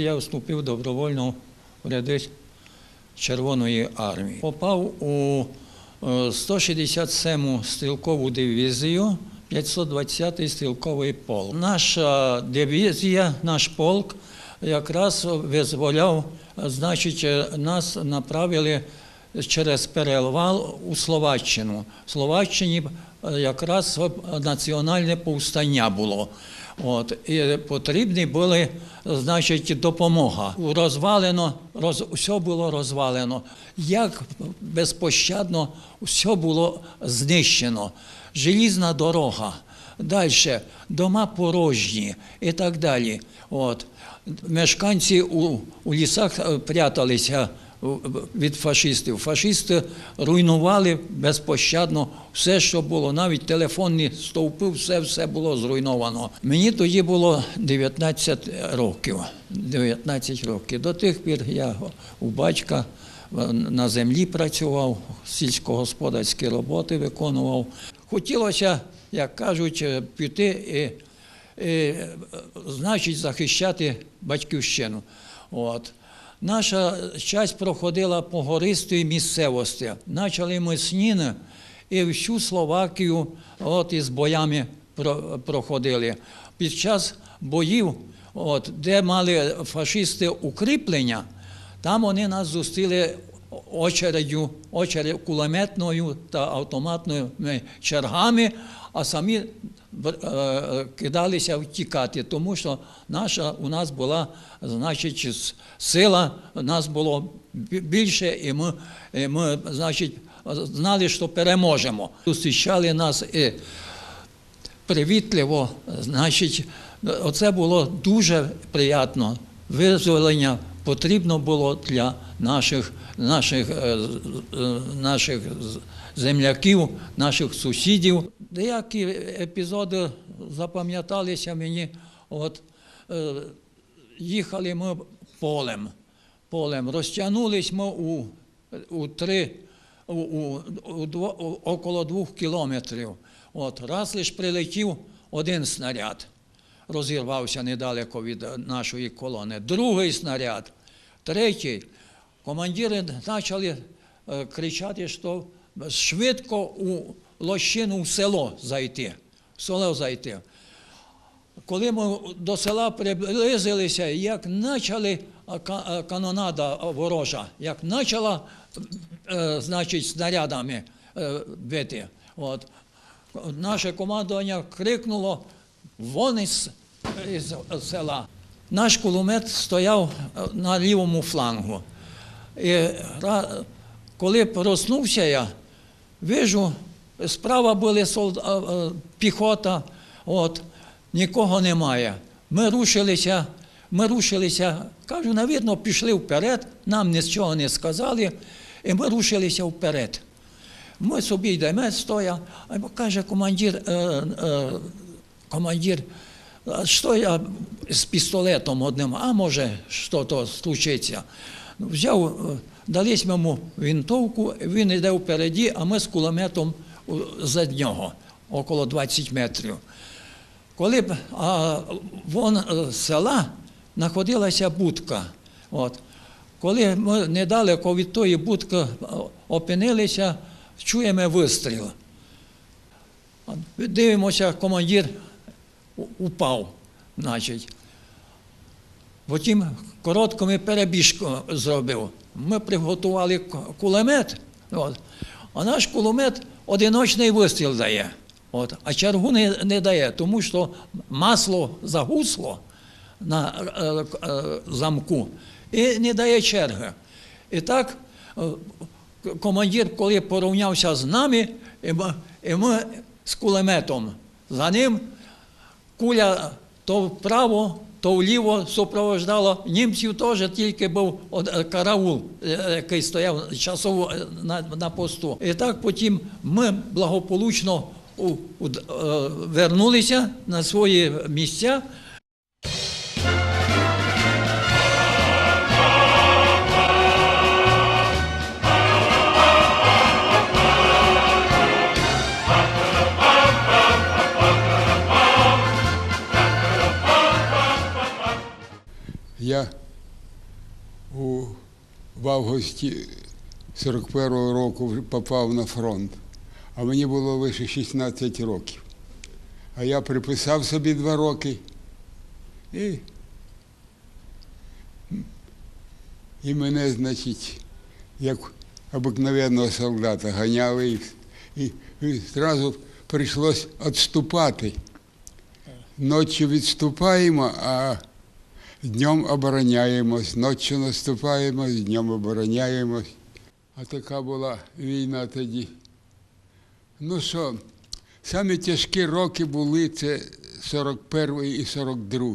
Я вступив добровольно в ряди Червоної армії. Попав у е, 167-му стрілкову дивізію, 520-й стрілковий полк. Наша дивізія, наш полк якраз визволяв, значить, е, нас направили через перевал у Словаччину. В Словаччині е, якраз національне повстання було. От, і потрібні були, значить, допомога. Розвалено, роз, все було розвалено. Як безпощадно все було знищено. Желізна дорога, далі дома порожні і так далі. От. Мешканці у, у лісах е, пряталися від фашистів. Фашисти руйнували безпощадно все, що було, навіть телефонні стовпи, все, все було зруйновано. Мені тоді було 19 років. 19 років. До тих пір я у батька е, на землі працював, сільськогосподарські роботи виконував. Хотілося, як кажуть, е, піти і і, е, значить, захищати батьківщину. От. Наша часть проходила по гористої місцевості. Почали ми з і всю Словакію от, із боями про- проходили. Під час боїв, от, де мали фашисти укріплення, там вони нас зустріли очередю, очередь кулеметною та автоматною чергами, а самі кидалися втікати, тому що наша у нас була, значить, сила, нас було більше, і ми, і ми значить, знали, що переможемо. Зустрічали нас і привітливо, значить, оце було дуже приємно. Визволення потрібно було для наших, наших, е, е, наших земляків, наших сусідів. Деякі епізоди запам'яталися мені. От, е, їхали ми полем, полем. Розтягнулись ми у, у три, у, у, у, дво- около двох кілометрів. От, раз лиш прилетів один снаряд, розірвався недалеко від е, нашої колони. Другий снаряд, третій. Командири почали е, кричати, що швидко у лощину в село зайти. В село зайти. Коли ми до села приблизилися, як почали а, канонада ворожа, як почала, е, значить, снарядами е, бити. От. Наше командування крикнуло вон із, із села. Наш кулемет стояв е, на лівому флангу. І коли проснувся я, вижу, справа були солд... а, а, піхота, от, нікого немає. Ми рушилися, ми рушилися, кажу, навірно, пішли вперед, нам нічого не сказали, і ми рушилися вперед. Ми собі йдемо, стоя, а каже командир, е, е, командир, що я з пістолетом одним, а може, що то случиться. Взяв, е, дались йому винтовку, він йде впереді, а ми з кулеметом за нього, около 20 метрів. Коли б вон е, з села знаходилася будка. От. Коли ми недалеко від тої будки е, опинилися, чуємо вистріл. Дивимося, командир упав, значить. Потім коротко ми перебіжку зробив. Ми приготували кулемет, от, а наш кулемет одиночний вистріл дає. От, а чергу не, не дає, тому що масло загусло на е, е, замку і не дає черги. І так е, командир, коли порівнявся з нами, і ми, і ми з кулеметом за ним куля то вправо, то вліво супровождало Німців теж тільки був е, караул, е, який стояв часово е, на, на посту. І так потім ми благополучно у, у, е, вернулися на свої місця. Я в августі 41-го року попав на фронт, а мені було лише 16 років. А я приписав собі два роки і, і мене, значить, як обикновенного солдата ганяли і, і, зразу прийшлось відступати. Ночі відступаємо, а днем обороняємось, ночі наступаємо, днем обороняємось. А така була війна тоді. Ну що, самі тяжкі роки були це 41 і 42.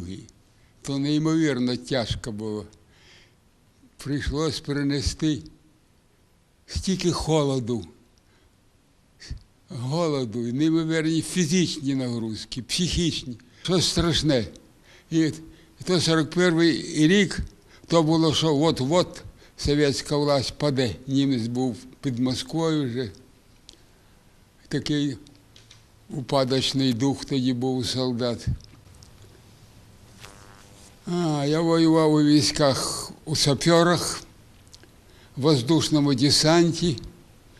То неймовірно тяжко було. Прийшлось принести стільки холоду, голоду, неймовірні фізичні нагрузки, психічні. Що страшне. І то 41-й рік, то було, що от-от совєтська власть паде. Німець був під Москвою вже. Такий упадочний дух тоді був у солдат. А, я воював у військах у саперах, в воздушному десанті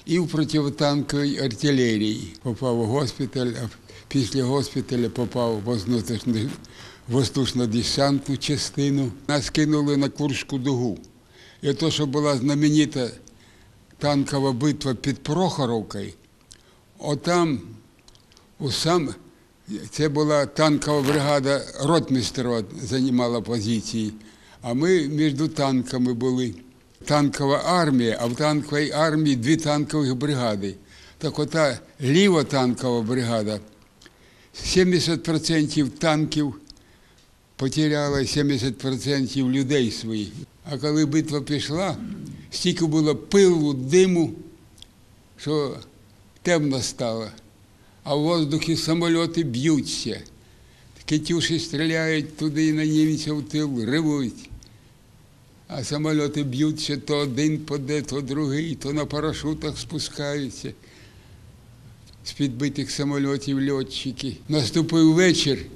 і в противотанковій артилерії. Попав у госпіталь, а після госпіталя попав в воздушно-десантну частину. Нас кинули на Курську дугу. І то, що була знаменита танкова битва під Прохоровкою, отам у сам, це була танкова бригада Ротмістрова займала позиції, а ми між танками були. Танкова армія, а в танковій армії дві танкові бригади. Так ота ліва танкова бригада 70% танків потеряла 70% людей своїх. А коли битва пішла, стільки було пилу, диму, що темно стало. А в воздухі самольоти б'ються. Катюші стріляють туди і на німців в тил, ревуть. А самольоти б'ються, то один паде, то другий, то на парашутах спускаються. З підбитих самольотів льотчики. Наступив вечір,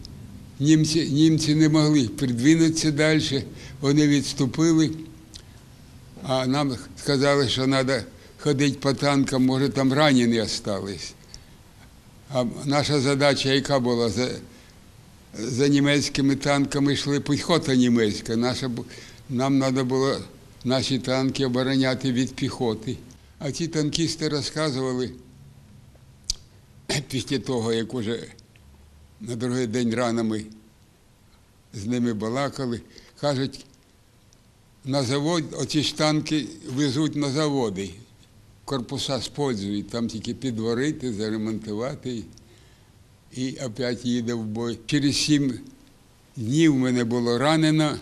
німці, німці не могли придвинутися далі, вони відступили, а нам сказали, що треба ходити по танкам, може там ранені залишились. А наша задача, яка була за, за німецькими танками йшли піхота німецька. Наша, нам треба було наші танки обороняти від піхоти. А ці танкісти розказували після того, як уже на другий день рано ми з ними балакали, кажуть, на завод, оці ж танки везуть на заводи корпуса спользують, там тільки підварити, заремонтувати і опять їде в бой. Через сім днів мене було ранено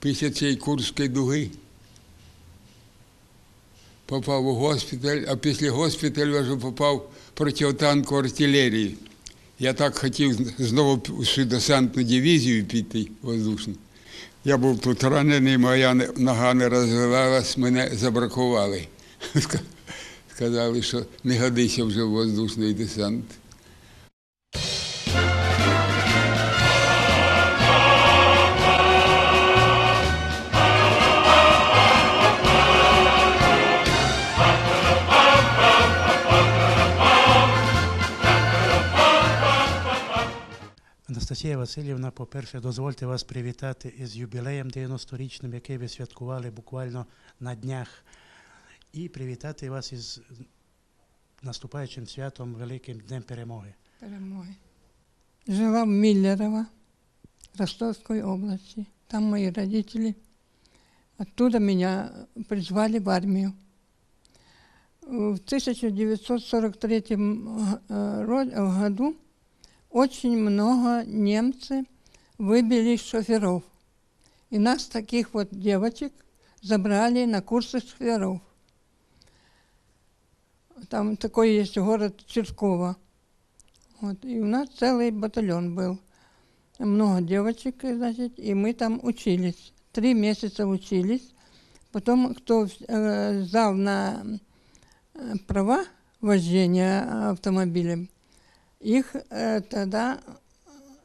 після цієї Курської дуги. Попав у госпіталь, а після госпіталю вже попав в протитанкову артилерію. Я так хотів знову в десантну дивізію піти воздушну. Я був тут ранений, моя нога не розвивалась, мене забракували. Сказали, що не годися вже в воздушний десант. Анастасія Васильівна, по-перше, дозвольте вас привітати із юбілеєм 90-річним, який ви святкували буквально на днях, і привітати вас із наступаючим святом Великим Днем Перемоги. перемоги. Жила в Миллерово, Ростовской области. Там мои родители. Оттуда меня призвали в армию. В 1943 г- э, году очень много немцы выбили шоферов. И нас, таких вот девочек, забрали на курсы шоферов. Там такой есть город Черкова. Вот, и у нас целый батальон был. Много девочек, значит, и мы там учились. Три месяца учились. Потом, кто э, сдал на э, права вождения автомобилем, их э, тогда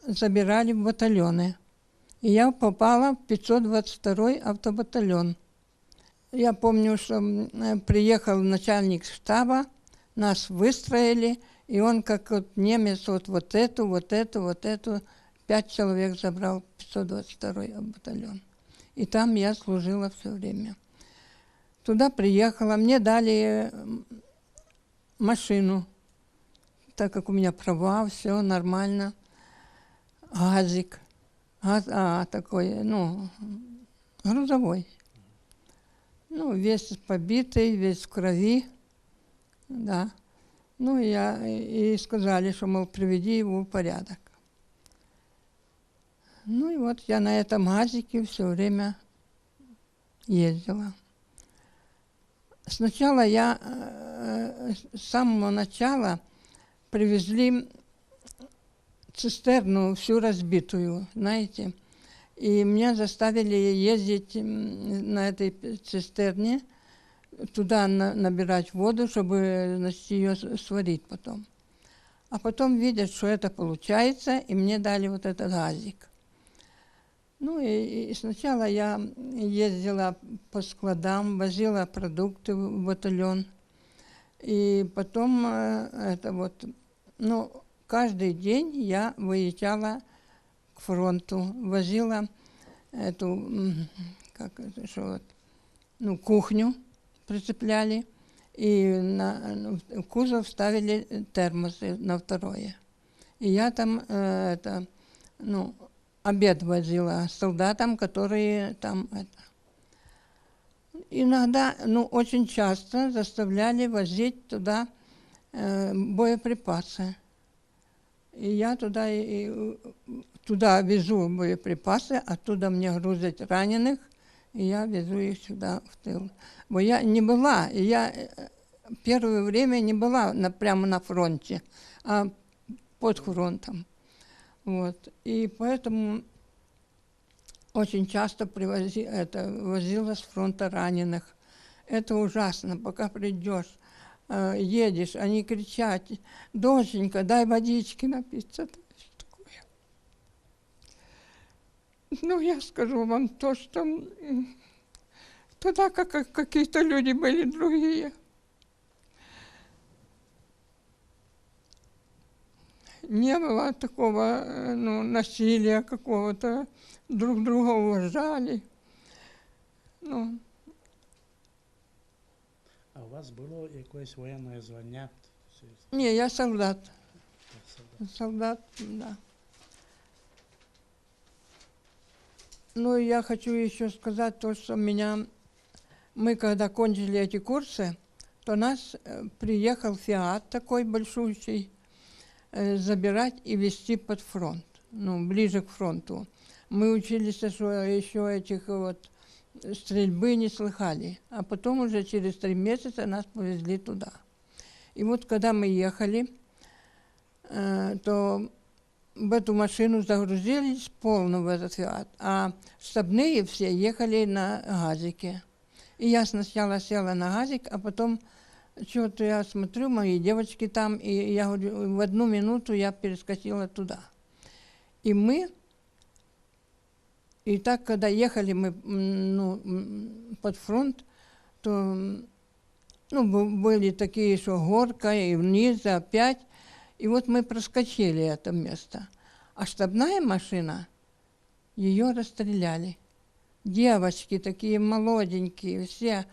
забирали в батальоны. И я попала в 522 автобатальон. я помню, что э, приехал начальник штаба, нас выстроили, и он как вот немец вот, вот эту, вот эту, вот эту, пять человек забрал 522 батальон. И там я служила все время. Туда приехала, мне дали машину, так как у меня права, все нормально. Газик. Газ, а, такой, ну, грузовой. Ну, весь побитый, весь в крови. Да. Ну, я, и сказали, что, мол, приведи его в порядок. Ну, и вот я на этом газике все время ездила. Сначала я э, с самого начала привезли цистерну всю разбитую, знаете. И меня заставили ездить на этой цистерне, туда на- набирать воду, чтобы значит, ее сварить потом. А потом видят, что это получается, и мне дали вот этот газик. Ну и, и сначала я ездила по складам, возила продукты в батальон. И потом э, это вот, ну, каждый день я выезжала к фронту, возила эту, как это, что вот, ну, кухню прицепляли, и на, ну, в кузов ставили термосы на второе. И я там э, это, ну, обед возила солдатам, которые там это. Иногда, ну, очень часто заставляли возить туда боеприпасы. И я туда, и, туда везу боеприпасы, оттуда мне грузят раненых, и я везу их сюда в тыл. Бо я не была, я э, первое время не была на, прямо на фронте, а под фронтом. Вот. И поэтому очень часто привози, это, возила с фронта раненых. Это ужасно, пока придешь, э, едешь, они кричат, доченька, дай водички напиться. Ну, я скажу вам то, что тогда как, как какие-то люди были другие. Не было такого э, ну, насилия какого-то, друг друга уважали. Ну, у вас було якесь воєнне звання? не, я солдат. Солдат, да. Ну, я хочу еще сказать то, что меня... Мы, когда кончили эти курсы, то нас э, приехал «Фиат» такой большущий э, забирать и везти под фронт, ну, ближе к фронту. Мы учились, что еще этих вот стрельбы не слыхали. А потом уже через три месяца нас повезли туда. И вот когда мы ехали, э, то в эту машину загрузились полно в этот фиат, а штабные все ехали на газике. И я сначала села на газик, а потом что-то я смотрю, мои девочки там, и я говорю, в одну минуту я перескочила туда. И мы, и так, когда ехали мы м, ну, м, под фронт, то м, ну, бу- были такие, что горка, и вниз, и опять. И вот мы проскочили это место. А штабная машина, ее расстреляли. Девочки такие молоденькие, все.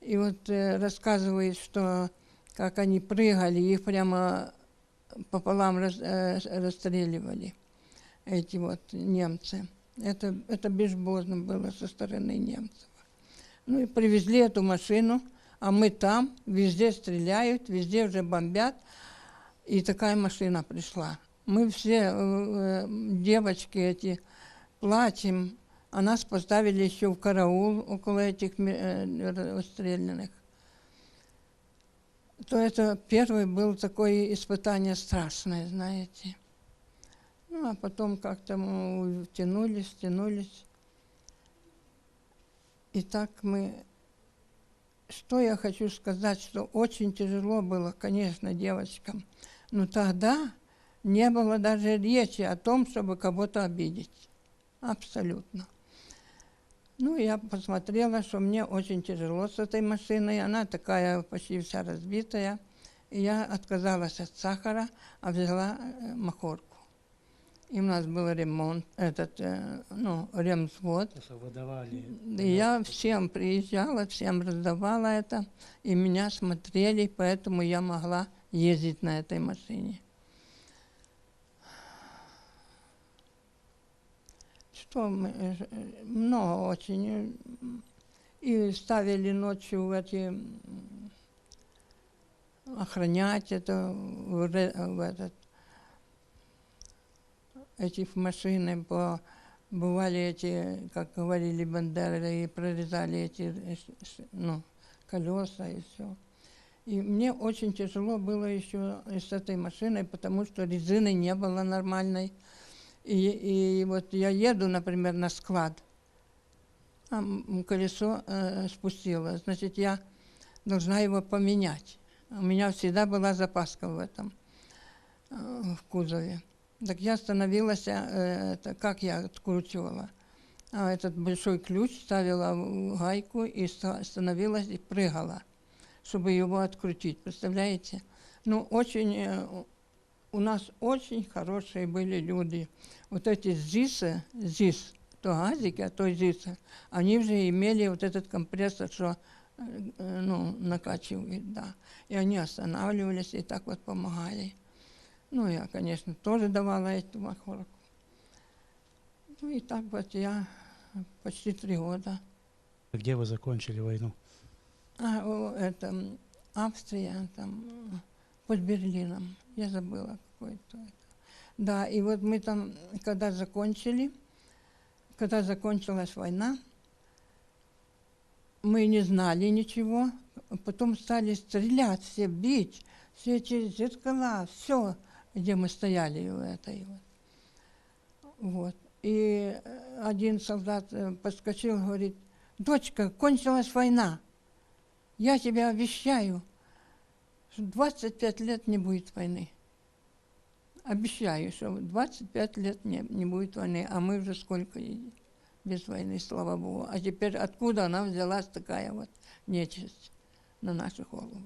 И вот э, рассказывают, что как они прыгали, их прямо пополам рас- э, расстреливали, эти вот немцы. Это, это безбожно было со стороны немцев. Ну и привезли эту машину, а мы там, везде стреляют, везде уже бомбят. И такая машина пришла. Мы все, э, э, девочки эти, плачем, а нас поставили еще в караул около этих ме- э, расстрелянных. То это первый был такое испытание страшное, знаете. Ну, а потом как-то мы тянулись, тянулись. И так мы... Что я хочу сказать, что очень тяжело было, конечно, девочкам. Но тогда не было даже речи о том, чтобы кого-то обидеть. Абсолютно. Ну, я посмотрела, что мне очень тяжело с этой машиной. Она такая почти вся разбитая. И я отказалась от сахара, а взяла э, махорку. И у нас был ремонт, этот, э, ну, ремзвод. Тобто видавали. И я всем приезжала, всем раздавала это, и меня смотрели, поэтому я могла ездить на этой машине. Что мы, э, много очень. э, И ставили ночью эти м, охранять это в, в этот эти машины по бывали эти, как говорили бандеры, и прорезали эти э, ну, колеса и все. И мне очень тяжело было еще с этой машиной, потому что резины не было нормальной. И, и вот я еду, например, на склад, а колесо э, спустило, значит, я должна его поменять. У меня всегда была запаска в этом, э, в кузове. Так я становилась, э, это, как я откручивала? А этот большой ключ ставила в гайку и ста- становилась и прыгала, чтобы его открутить. Представляете? Ну, очень, э, у нас очень хорошие были люди. Вот эти ЗИСы, ЗИС, то газики, а то ЗИСы, они уже имели вот этот компрессор, что э, э, ну, накачивает, да. И они останавливались и так вот помогали. Ну, я, конечно, тоже давала эту махорку. Ну и так вот я почти три года. Где вы закончили войну? А, о, это Австрия, там, под Берлином. Я забыла какой-то это. Да, и вот мы там, когда закончили, когда закончилась война, мы не знали ничего, потом стали стрелять, все бить, все эти зеркала, все, где мы стояли у этой вот. И э, один солдат э, подскочил, говорит, дочка, кончилась война. Я тебе обещаю, что 25 лет не будет войны. Обещаю, что 25 лет не, не будет войны, а мы уже сколько без войны, слава Богу. А теперь откуда она взялась такая вот нечисть на нашу голову?